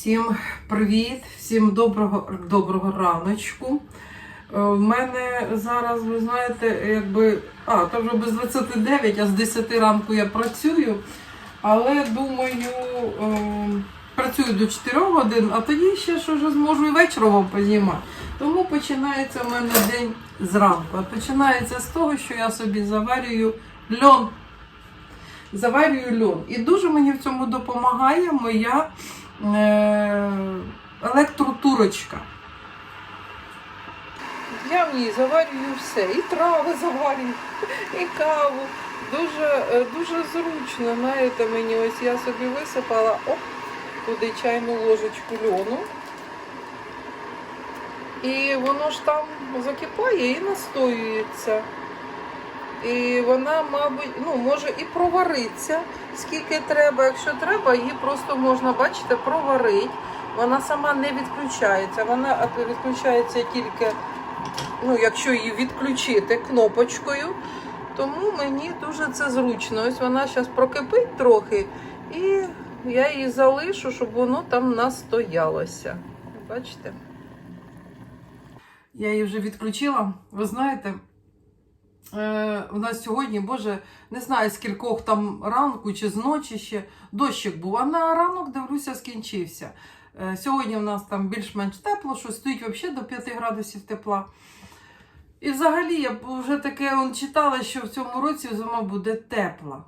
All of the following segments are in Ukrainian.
Всім привіт, всім доброго, доброго раночку. Е, В мене зараз, ви знаєте, якби. А, то вже без 29, а з 10 ранку я працюю. Але думаю, е, працюю до 4 годин, а тоді ще ж зможу і вечором познімати. Тому починається в мене день зранку. А починається з того, що я собі заварюю льон. Заварюю льон. І дуже мені в цьому допомагає моя електротурочка. Я в ній заварюю все. І трави заварюю, і каву. Дуже, е, дуже зручно. Знаєте, мені ось я собі висипала оп, туди чайну ложечку льону. І воно ж там закипає і настоюється. І вона, мабуть, ну, може і провариться, скільки треба. Якщо треба, її просто можна, бачите, проварити. Вона сама не відключається. Вона відключається тільки, ну, якщо її відключити кнопочкою. Тому мені дуже це зручно. Ось вона зараз прокипить трохи, і я її залишу, щоб воно там настоялося. Бачите? Я її вже відключила. Ви знаєте, Е, у нас сьогодні, боже, не знаю, з кількох там ранку чи з ночі ще дощик був, а на ранок, дивлюся, скінчився. Е, сьогодні в нас там більш-менш тепло, що стоїть взагалі до 5 градусів тепла. І взагалі я вже таке он читала, що в цьому році зима буде тепла.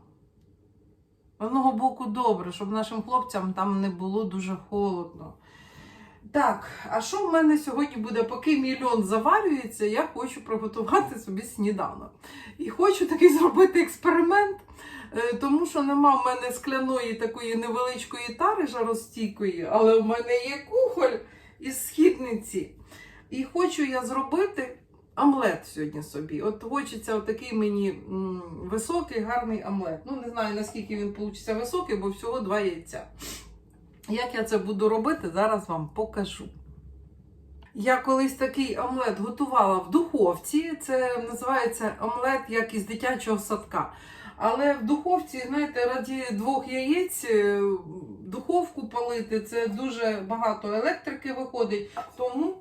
З одного боку, добре, щоб нашим хлопцям там не було дуже холодно. Так, а що в мене сьогодні буде, поки мільйон заварюється, я хочу приготувати собі сніданок. І хочу такий зробити експеримент, е, тому що нема в мене скляної такої невеличкої тари жаростійкої, але в мене є кухоль із східниці. І хочу я зробити омлет сьогодні собі. От хочеться отакий мені високий, гарний омлет. Ну, не знаю, наскільки він вийде високий, бо всього два яйця. Як я це буду робити, зараз вам покажу. Я колись такий омлет готувала в духовці. Це називається омлет як із дитячого садка. Але в духовці, знаєте, раді двох яєць е, духовку палити це дуже багато електрики виходить. Тому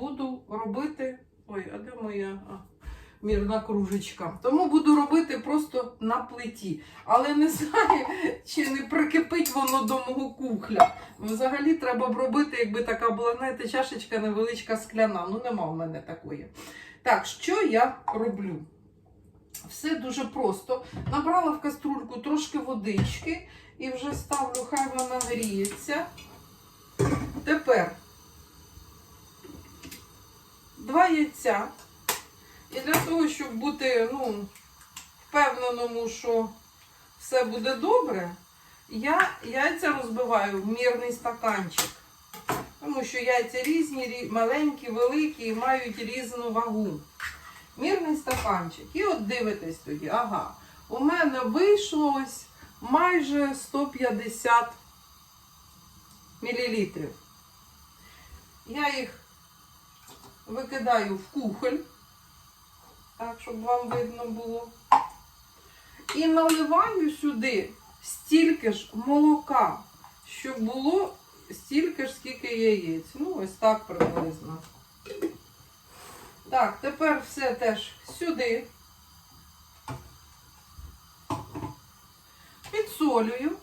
буду робити. Ой, а де моя? А, мірна кружечка. Тому буду робити просто на плиті. Але не знаю, чи не прикипить воно до мого кухля. Взагалі треба б робити, якби така була, знаєте, чашечка невеличка скляна. Ну, нема в мене такої. Так, що я роблю? Все дуже просто. Набрала в каструльку трошки водички і вже ставлю, хай вона гріється. Тепер два яйця. І для того, щоб бути ну, впевненому, що все буде добре, я яйця розбиваю в мірний стаканчик. Тому що яйця різні, маленькі, великі і мають різну вагу. Мірний стаканчик. І от дивитесь тоді, ага, у мене вийшло ось майже 150 мл. Я їх викидаю в кухоль, так, щоб вам видно було. І наливаю сюди стільки ж молока, щоб було стільки ж, скільки яєць. Ну, ось так приблизно. Так, тепер все теж сюди. Підсолюю.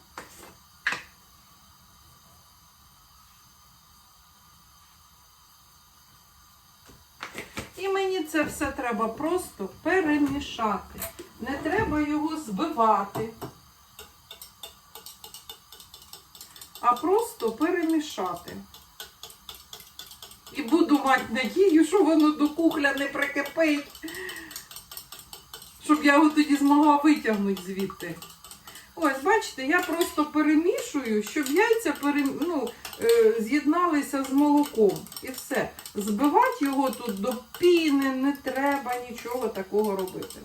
І мені це все треба просто перемішати. Не треба його збивати, а просто перемішати. І буду мати надію, що воно до кухля не прикипить, щоб я його тоді змогла витягнути звідти. Ось, бачите, я просто перемішую, щоб яйця перем... ну, з'єдналися з молоком. І все. Збивати його тут до піни не треба нічого такого робити.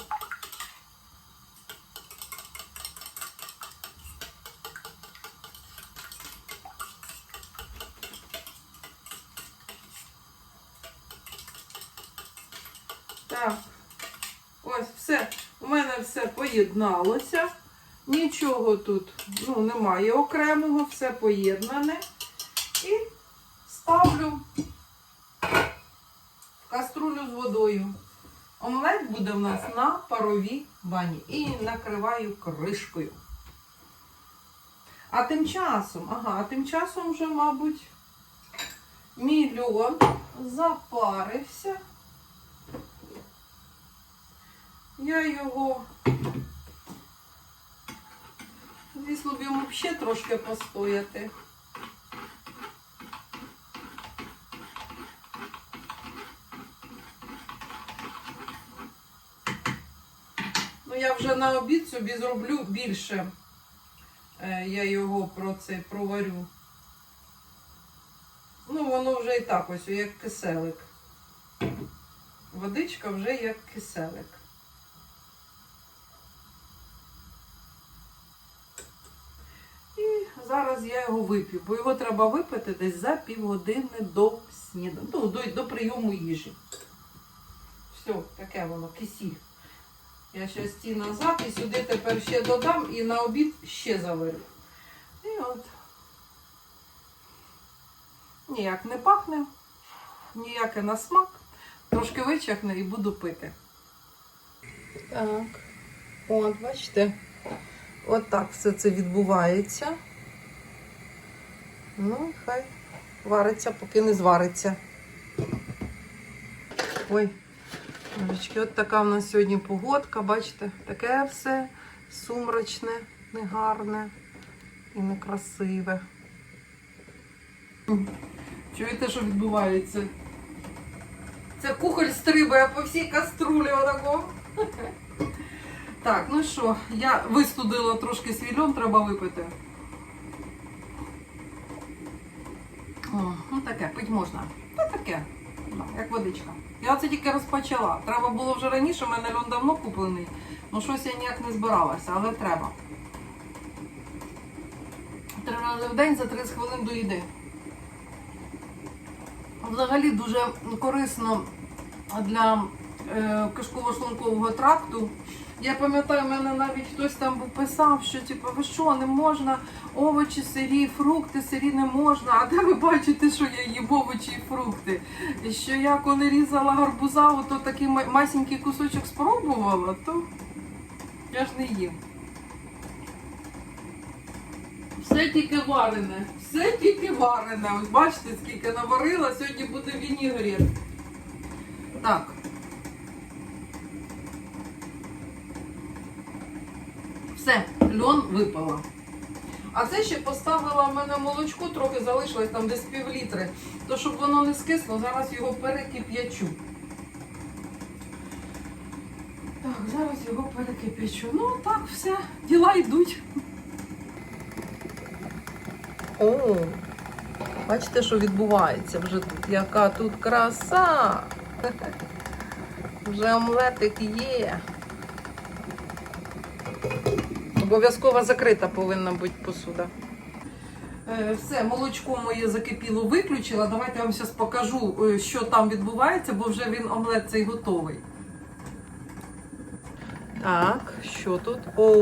Так, ось все. У мене все поєдналося. Нічого тут ну, немає окремого, все поєднане. Ставлю в каструлю з водою. Омлет буде в нас на паровій бані. І накриваю кришкою. А тим часом, ага, а тим часом вже, мабуть, мій льон запарився. Я його, звісно, б йому ще трошки постояти. Вже на обід собі зроблю більше. Е, Я його про це проварю. Ну, воно вже і так ось, як киселик. Водичка вже як киселик. І зараз я його вип'ю, бо його треба випити десь за півгодини до сніданку, ну, до, до прийому їжі. Все, таке воно, кисіль. Я ще ті назад і сюди тепер ще додам і на обід ще заварю. І от ніяк не пахне, ніяке на смак. Трошки вичахне і буду пити. Так, от, бачите, от так все це відбувається. Ну, хай вариться, поки не звариться. Ой. Божечки, от така в нас сьогодні погодка, бачите, таке все сумрачне, негарне і некрасиве. Чуєте, що відбувається? Це кухоль стрибає по всій каструлі отако. Так, ну що, я вистудила трошки свій треба випити. О, ну таке, пить можна. Та таке, як водичка. Я це тільки розпочала. Треба було вже раніше, у мене льон давно куплений. Ну щось я ніяк не збиралася, але треба. Три рази в день за 30 хвилин до їди. Взагалі дуже корисно для е, кишково-шлункового тракту. Я пам'ятаю, в мене навіть хтось там писав, що типу, ви що, не можна овочі сирі, фрукти сирі не можна. А де ви бачите, що я їм овочі і фрукти? І що я коли різала гарбуза, то такий ма- масенький кусочок спробувала, то я ж не їм. Все тільки варене, все тільки варене. Ось бачите, скільки наварила, сьогодні буде вінігрет. Так. Все, льон випала. А це ще поставила в мене молочко, трохи залишилось там десь пів літри. То щоб воно не скисло, зараз його перекип'ячу. Так, зараз його перекип'ячу. Ну так, все, діла йдуть. О, бачите, що відбувається вже тут. Яка тут краса. Вже омлетик є. Обов'язково закрита повинна бути посуда. Е, Все, молочко моє закипіло, виключила. Давайте я вам зараз покажу, е, що там відбувається, бо вже він омлет цей готовий. Так, що тут? О,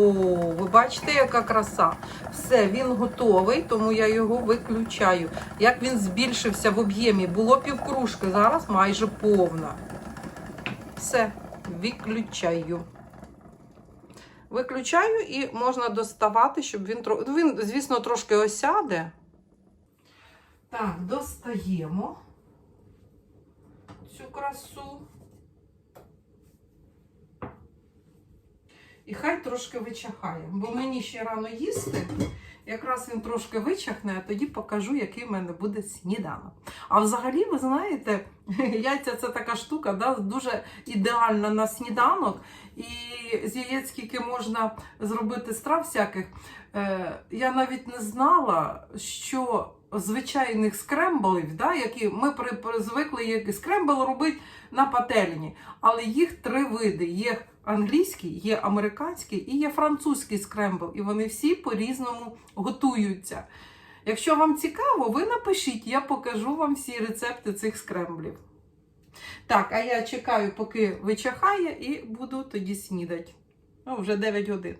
ви бачите, яка краса. Все, він готовий, тому я його виключаю. Як він збільшився в об'ємі, було півкружки, зараз майже повна. Все, виключаю. Виключаю і можна доставати, щоб він ну, Він, звісно, трошки осяде. Так, достаємо цю красу. І хай трошки вичахає, бо мені ще рано їсти. Якраз він трошки вичахне, а тоді покажу, який в мене буде сніданок. А взагалі, ви знаєте, яйця це така штука, да, дуже ідеальна на сніданок. І з яєць скільки можна зробити страв всяких. Е, я навіть не знала, що звичайних скремблів, да, які ми звикли як скрембл робити на пательні. Але їх три види. Є англійський, є американський і є французький скрембл. І вони всі по-різному готуються. Якщо вам цікаво, ви напишіть, я покажу вам всі рецепти цих скремблів. Так, а я чекаю, поки вичахає, і буду тоді снідати. Ну, вже 9 годин.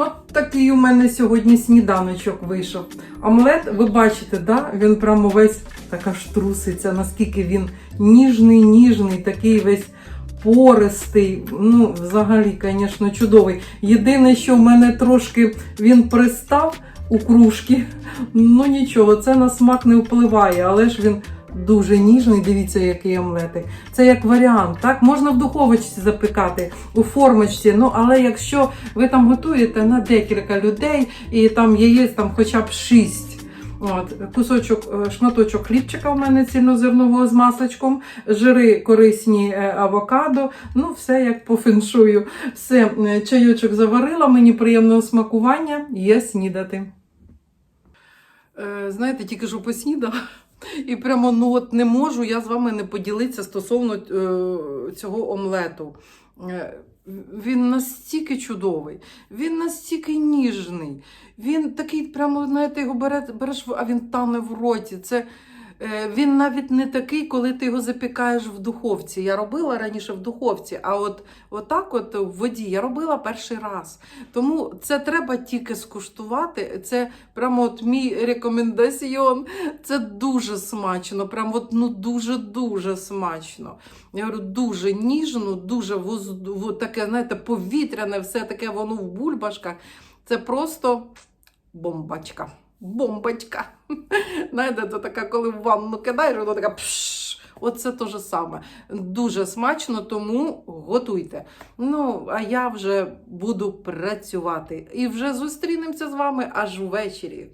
От такий у мене сьогодні сніданочок вийшов. Омлет, ви бачите, да? він прямо весь така ж труситься, наскільки він ніжний, ніжний, такий весь пористий. Ну, взагалі, звісно, чудовий. Єдине, що в мене трошки він пристав у кружки. Ну нічого, це на смак не впливає, але ж він дуже ніжний. Дивіться, який омлетик. Це як варіант, так? Можна в духовочці запекати, у формочці. Ну, але якщо ви там готуєте на декілька людей і там яєць там хоча б 6. От, кусочок, е, шматочок хлібчика в мене цільнозернового з масличком, жири корисні е, авокадо, ну все як по феншую. Все, е, чайочок заварила, мені приємного смакування, є снідати. Знаєте, тільки що поснідала. І прямо ну от не можу я з вами не поділитися стосовно е, цього омлету. Е, він настільки чудовий, він настільки ніжний. Він такий, прямо, знаєте, його бере, береш, а він тане в роті. Це, він навіть не такий, коли ти його запікаєш в духовці. Я робила раніше в духовці, а от отак от в воді я робила перший раз. Тому це треба тільки скуштувати. Це прямо от мій рекомендаціон. Це дуже смачно, прям от, ну дуже-дуже смачно. Я говорю, дуже ніжно, дуже воз... таке, знаєте, повітряне, все таке воно в бульбашках. Це просто бомбачка. Бомбочка. Знаєте, це така, коли в ванну кидаєш, вона така пш. Оце те ж саме. Дуже смачно, тому готуйте. Ну, а я вже буду працювати. І вже зустрінемося з вами аж ввечері.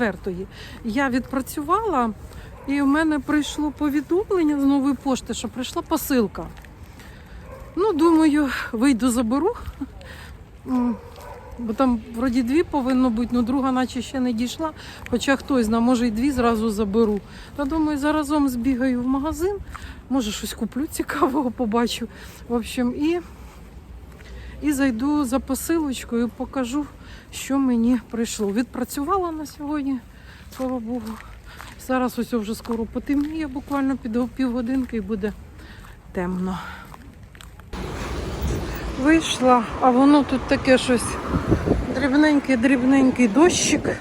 Четвертої. Я відпрацювала, і в мене прийшло повідомлення з нової пошти, що прийшла посилка. Ну, думаю, вийду заберу. Бо там вроді дві повинно бути, але друга наче ще не дійшла. Хоча хтось знає, може і дві зразу заберу. Та думаю, заразом збігаю в магазин, може щось куплю цікавого, побачу. В общем, і, і зайду за посилочкою, покажу, що мені прийшло. Відпрацювала на сьогодні, слава Богу. Зараз ось вже скоро потемніє, буквально під півгодинки і буде темно. Вийшла, а воно тут таке щось дрібненький, дрібненький дощик,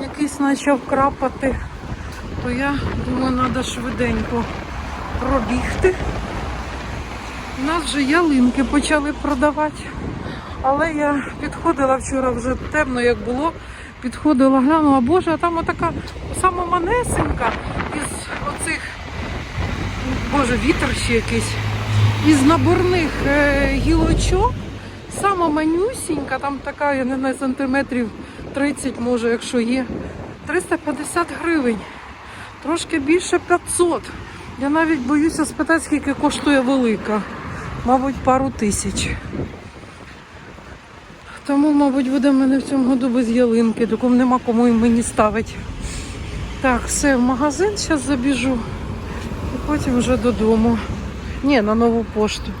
якийсь почав крапати. То я думаю, треба швиденько пробігти. У нас вже ялинки почали продавати. Але я підходила вчора вже темно, як було. Підходила, глянула, боже, а там отака сама манесенька із оцих, боже, вітер ще якийсь, із наборних е, гілочок. Сама манюсінька, там така, я не знаю, сантиметрів 30, може, якщо є. 350 гривень. Трошки більше 500. Я навіть боюся спитати, скільки коштує велика. Мабуть, пару тисяч. Тому, мабуть, буде в мене в цьому году без ялинки, такому нема кому і мені ставити. Так, все, в магазин зараз забіжу. І потім вже додому. Ні, на нову пошту.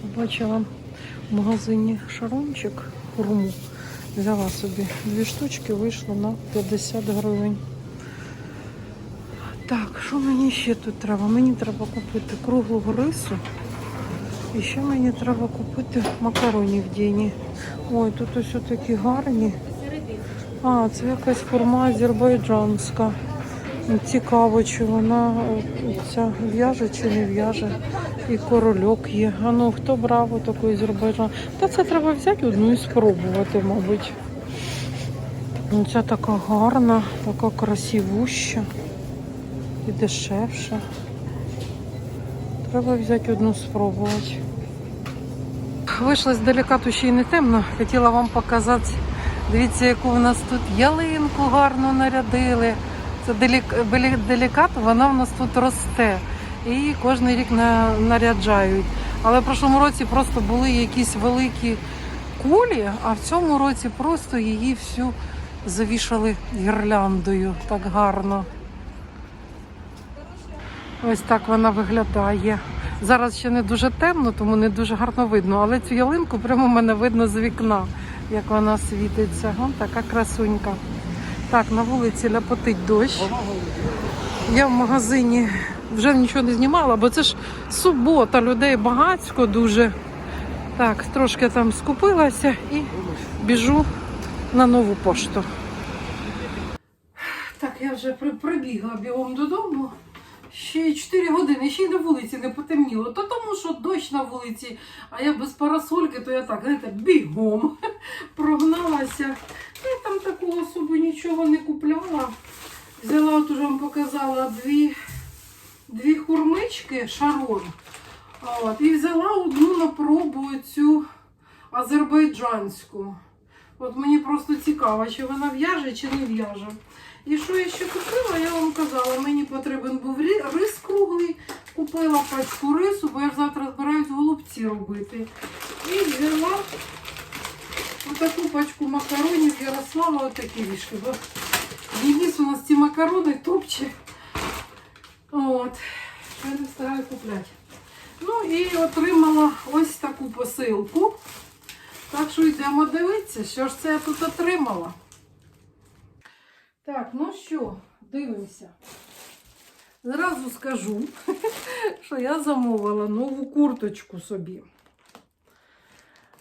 Побачила в магазині шарончик хурму. Взяла собі дві штучки, вийшло на 50 гривень. Так, що мені ще тут треба? Мені треба купити круглого рису. І ще мені треба купити макаронів Діні. Ой, тут ось такі гарні. А, це якась форма азербайджанська. Цікаво, чи вона е, ця в'яже чи не в'яже. І корольок є. А ну хто брав таку Азербайджан? Та це треба взяти одну і спробувати, мабуть. Ну, Ця така гарна, така красивуща і дешевша. Треба взяти одну спробувати. Вийшла здалека, тут ще й не темно. Хотіла вам показати. Дивіться, яку у нас тут ялинку гарно нарядили. Це делік... делікат, вона в нас тут росте. І кожен рік на... наряджають. Але в прошлому році просто були якісь великі кулі, а в цьому році просто її всю завішали гірляндою так гарно. Ось так вона виглядає. Зараз ще не дуже темно, тому не дуже гарно видно. Але цю ялинку прямо в мене видно з вікна, як вона світиться. Вон така красунька. Так, на вулиці ляпотить дощ. Я в магазині вже нічого не знімала, бо це ж субота, людей багатько дуже. Так, трошки там скупилася і біжу на нову пошту. Так, я вже при- прибігла бігом додому. Ще 4 години, ще й на вулиці не потемніло. То тому, що дощ на вулиці, а я без парасольки, то я так, знаєте, бігом прогналася. Я там такого особо нічого не купляла. Взяла, от уже вам показала дві, дві хурмички шарон. От, і взяла одну на пробу цю азербайджанську. От мені просто цікаво, чи вона в'яже, чи не в'яже. І що я ще купила, я вам казала, мені потрібен був рис круглий. Купила пачку рису, бо я завтра збираюсь голубці робити. І взяла отаку пачку макаронів Ярослава, отакі вішки. Бо Денис у нас ці макарони топче. От. Я не встигаю купляти. Ну і отримала ось таку посилку. Так що йдемо дивитися, що ж це я тут отримала. Так, ну що, дивимося. Зразу скажу, що я замовила нову курточку собі.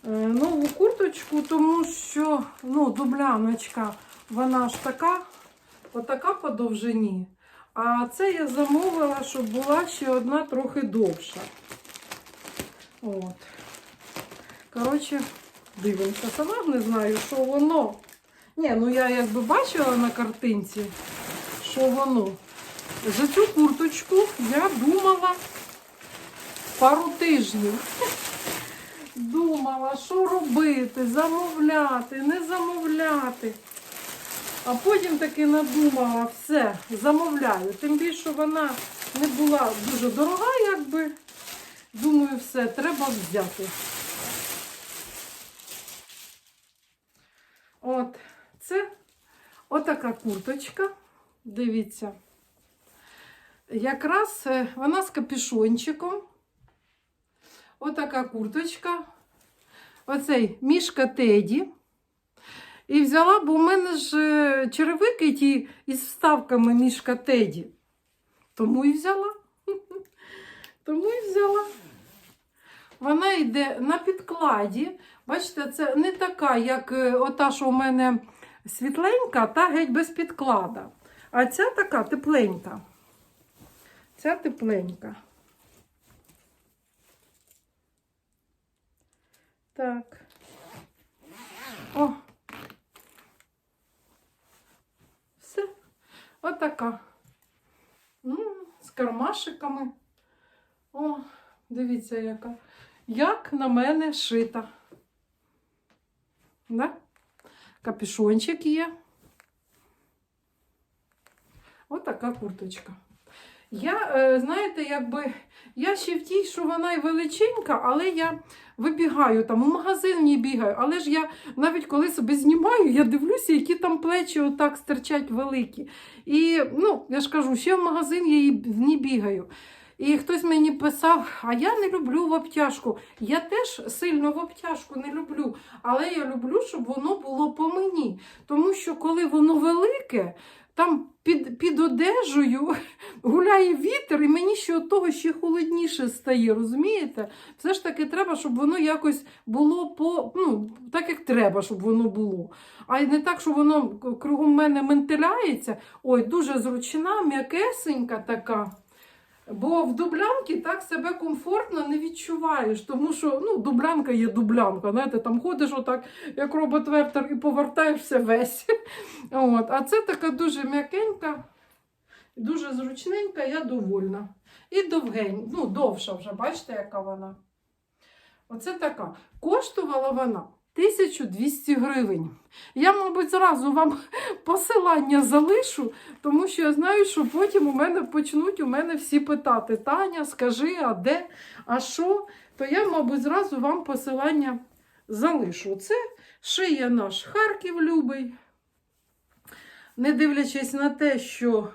Е, Нову курточку, тому що ну, дубляночка, вона ж така, отака по довжині. А це я замовила, щоб була ще одна трохи довша. От. Коротше, дивимося. Сама не знаю, що воно. Ні, ну я якби бачила на картинці, що воно. За цю курточку я думала пару тижнів. Думала, що робити, замовляти, не замовляти. А потім таки надумала, все, замовляю. Тим більше вона не була дуже дорога, якби. Думаю, все, треба взяти. Отака курточка. Дивіться. Якраз е, вона з капюшончиком. Отака курточка. Оцей мішка Теді. І взяла, бо у мене ж е, черевики ті із вставками мішка Теді. Тому і взяла. Тому і взяла. Вона йде на підкладі. Бачите, це не така, як е, ота, що у мене світленька, та геть без підклада. А ця така тепленька. Ця тепленька. Так. О. Все. Отака. М, З кармашиками. О, дивіться, яка. Як на мене шита. Да? Капюшончик є. Отака курточка. Я, е, знаєте, якби я ще в тій, що вона і величенька, але я вибігаю там, у магазин не бігаю. Але ж я навіть коли себе знімаю, я дивлюся, які там плечі отак стирчать великі. І ну, я ж кажу, ще в магазин я і не бігаю. І хтось мені писав, а я не люблю в обтяжку. Я теж сильно в обтяжку не люблю, але я люблю, щоб воно було по мені. Тому що коли воно велике, там під, під одежею гуляє вітер, і мені ще від того ще холодніше стає, розумієте? Все ж таки треба, щоб воно якось було по, ну, так, як треба, щоб воно було. А не так, що воно кругом мене ментиляється. Ой, дуже зручна, м'якесенька така. Бо в дублянці так себе комфортно не відчуваєш, тому що ну, дублянка є дублянка. Знаєте, там ходиш отак, як робот-вертер, і повертаєшся весь. От. А це така дуже м'якенька, дуже зручненька, я довольна. І довгень, ну, довша вже, бачите, яка вона. Оце така. Коштувала вона 1200 гривень. Я, мабуть, зразу вам посилання залишу, тому що я знаю, що потім у мене почнуть у мене всі питати: Таня, скажи, а де, а що? То я, мабуть, зразу вам посилання залишу. Це шиє наш Харків любий. Не дивлячись на те, що.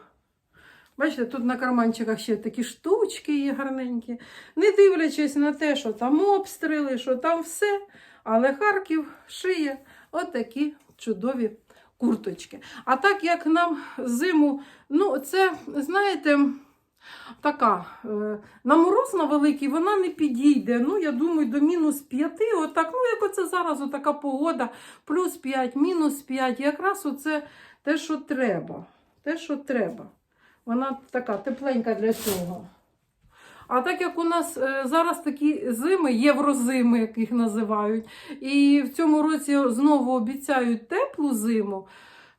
Бачите, тут на карманчиках ще такі штучки є гарненькі. Не дивлячись на те, що там обстріли, що там все. Але Харків шиє отакі чудові курточки. А так як нам зиму, ну, це, знаєте, така, е, на мороз на великий вона не підійде. Ну, я думаю, до мінус 5. Отак, ну, як оце зараз отака погода, плюс 5, мінус 5. Якраз оце те, що треба. Те, що треба. Вона така тепленька для цього. А так як у нас е, зараз такі зими, єврозими, як їх називають, і в цьому році знову обіцяють теплу зиму,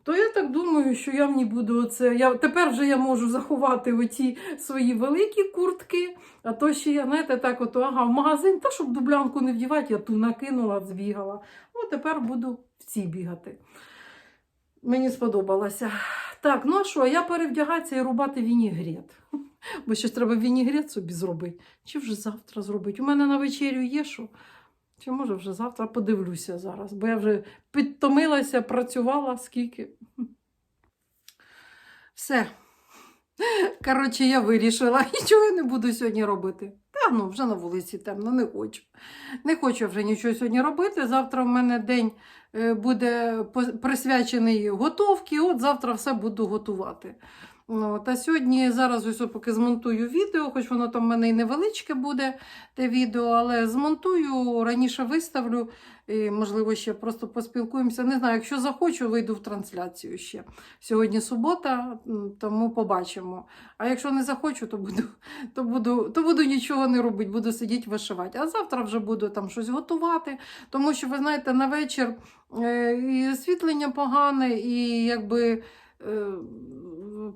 то я так думаю, що я не буду оце. Я, тепер вже я можу заховати оті свої великі куртки, а то ще я, знаєте, так от, ага, в магазин, та щоб дублянку не вдівати, я ту накинула, збігала. Ну, тепер буду в ці бігати. Мені сподобалося. Так, ну а що, я перевдягатися і рубати вінігрет. Бо ж треба вінігрет собі зробити. Чи вже завтра зробити? У мене на вечерю є що? Чи може вже завтра подивлюся зараз, бо я вже підтомилася, працювала скільки. Все. Коротше, я вирішила, нічого я не буду сьогодні робити. Та ну, вже на вулиці темно, не хочу. Не хочу вже нічого сьогодні робити. Завтра в мене день е, буде присвячений готовці, от завтра все буду готувати. Та сьогодні зараз ось поки змонтую відео, хоч воно там в мене і невеличке буде те відео, але змонтую, раніше виставлю, і, можливо, ще просто поспілкуємося. Не знаю, якщо захочу, вийду в трансляцію ще. Сьогодні субота, тому побачимо. А якщо не захочу, то буду, то буду, то буду нічого не робити, буду сидіти вишивати. А завтра вже буду там щось готувати, тому що, ви знаєте, на вечір е, і освітлення погане, і якби.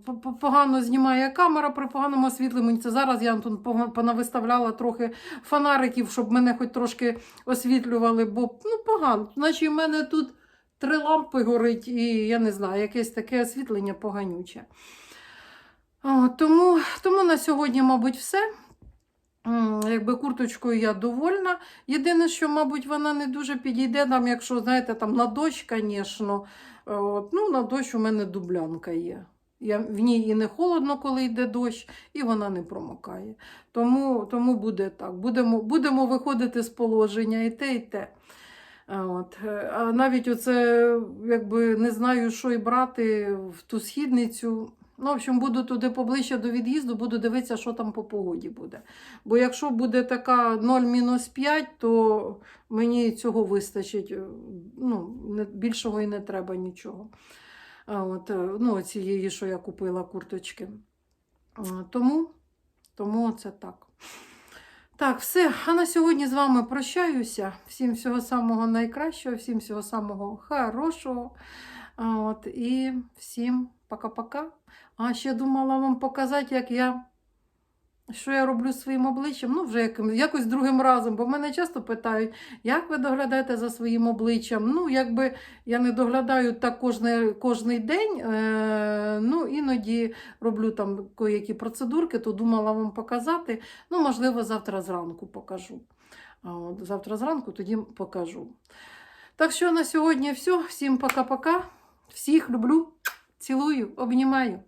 По- по- Погано знімає камера при поганому освітленні. Це зараз я тут понавиставляла трохи фонариків, щоб мене хоч трошки освітлювали, бо ну погано. Наче в мене тут три лампи горить, і я не знаю, якесь таке освітлення поганюче. О, тому, тому на сьогодні, мабуть, все. Якби курточкою я довольна. Єдине, що, мабуть, вона не дуже підійде, там, якщо, знаєте, там на дощ, звісно. От, ну, на дощ у мене дублянка є. Я, в ній і не холодно, коли йде дощ, і вона не промокає. Тому, тому буде так. Будемо, будемо виходити з положення і те, і те. А От. е, А навіть оце, якби не знаю, що і брати в ту східницю. Ну, в общем, буду туди поближче до від'їзду, буду дивитися, що там по погоді буде. Бо якщо буде така 0-5, то мені цього вистачить. е, Ну, більшого і не треба нічого. От, е, ну, цієї, що я купила курточки. Тому, тому це так. Так, все. А на сьогодні з вами прощаюся. Всім всього самого найкращого, всім всього самого хорошого. От, і всім пока-пока. А ще думала вам показати, як я. Що я роблю своїм обличчям? Ну, вже якось другим разом, бо мене часто питають, як ви доглядаєте за своїм обличчям? Ну, якби я не доглядаю так кожний, кожний день, е, ну, іноді роблю там які процедурки, то думала вам показати. Ну, можливо, завтра зранку покажу. От завтра зранку тоді покажу. Так що на сьогодні все. Всім пока-пока. Всіх люблю, цілую, обнімаю.